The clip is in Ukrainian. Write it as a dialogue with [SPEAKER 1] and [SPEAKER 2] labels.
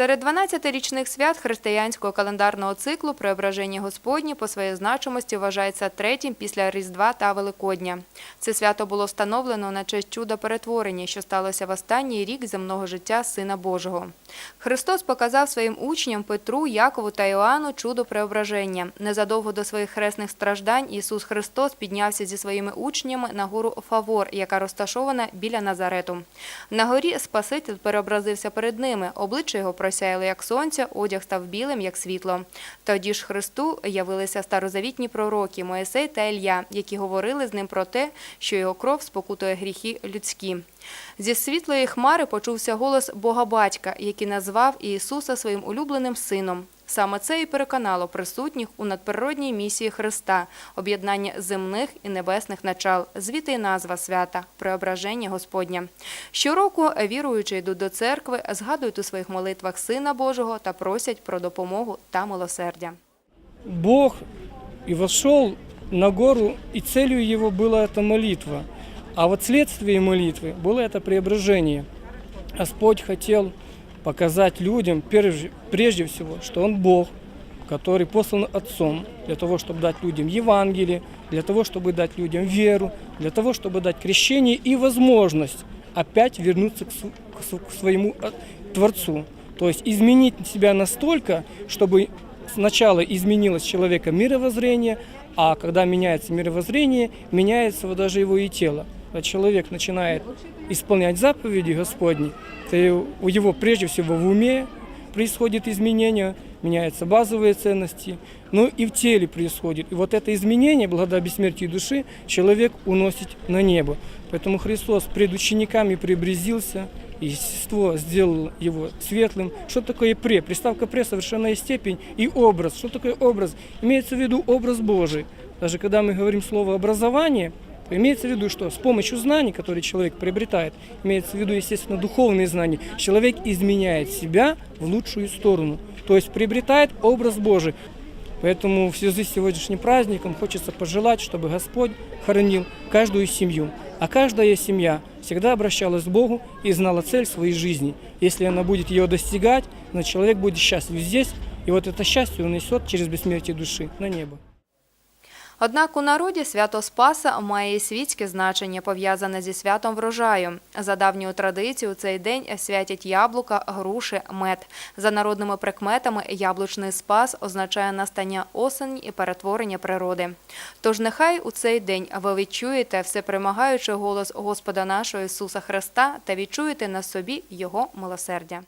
[SPEAKER 1] Серед 12 річних свят християнського календарного циклу Преображення Господні по своїй значимості вважається третім після Різдва та Великодня. Це свято було встановлено на честь чуда перетворення, що сталося в останній рік земного життя Сина Божого. Христос показав своїм учням Петру, Якову та Іоанну чудо преображення. Незадовго до своїх хресних страждань Ісус Христос піднявся зі своїми учнями на гору Фавор, яка розташована біля Назарету. На горі Спаситель переобразився перед ними, обличчя його просяяло як сонця, одяг став білим, як світло. Тоді ж Христу явилися старозавітні пророки Моїсей та Ілья, які говорили з ним про те, що його кров спокутує гріхи людські. Зі світлої хмари почувся голос Бога Батька, який назвав Ісуса своїм улюбленим сином. Саме це і переконало присутніх у надприродній місії Христа, об'єднання земних і небесних начал, звідти й назва свята Преображення Господня. Щороку віруючі йдуть до церкви, згадують у своїх молитвах Сина Божого та просять про допомогу та милосердя.
[SPEAKER 2] Бог и вошел на гору, и целью его была эта молитва. А вот следствие молитвы было это преображение. Господь хотел показать людям прежде, прежде всего, что Он Бог, который послан Отцом для того, чтобы дать людям Евангелие, для того, чтобы дать людям веру, для того, чтобы дать крещение и возможность опять вернуться к, св- к св- к своему э, Творцу. То есть изменить себя настолько, чтобы сначала изменилось человека мировоззрение, а когда меняется мировоззрение, меняется вот даже его и тело. Когда человек начинает исполнять заповеди Господни, то у его прежде всего в уме происходит изменение, меняются базовые ценности, но и в теле происходит. И вот это изменение, благодаря бессмертию души, человек уносит на небо. Поэтому Христос пред учениками приобрезился, и естество сделало его светлым. Что такое пре? Приставка пре – совершенная степень и образ. Что такое образ? Имеется в виду образ Божий. Даже когда мы говорим слово «образование», имеется в виду, что с помощью знаний, которые человек приобретает, имеется в виду, естественно, духовные знания, человек изменяет себя в лучшую сторону. То есть приобретает образ Божий. Поэтому в связи с сегодняшним праздником хочется пожелать, чтобы Господь хранил каждую семью. А каждая семья всегда обращалась к Богу и знала цель своей жизни. Если она будет ее достигать, значит человек будет счастлив здесь, и вот это счастье он несет через бессмертие души на небо.
[SPEAKER 1] Однак у народі свято Спаса має і світське значення, пов'язане зі святом врожаю. За давньою традицією цей день святять яблука, груші, мед. За народними прикметами яблучний спас означає настання осені і перетворення природи. Тож нехай у цей день ви відчуєте всепримагаючий голос Господа нашого Ісуса Христа та відчуєте на собі Його милосердя.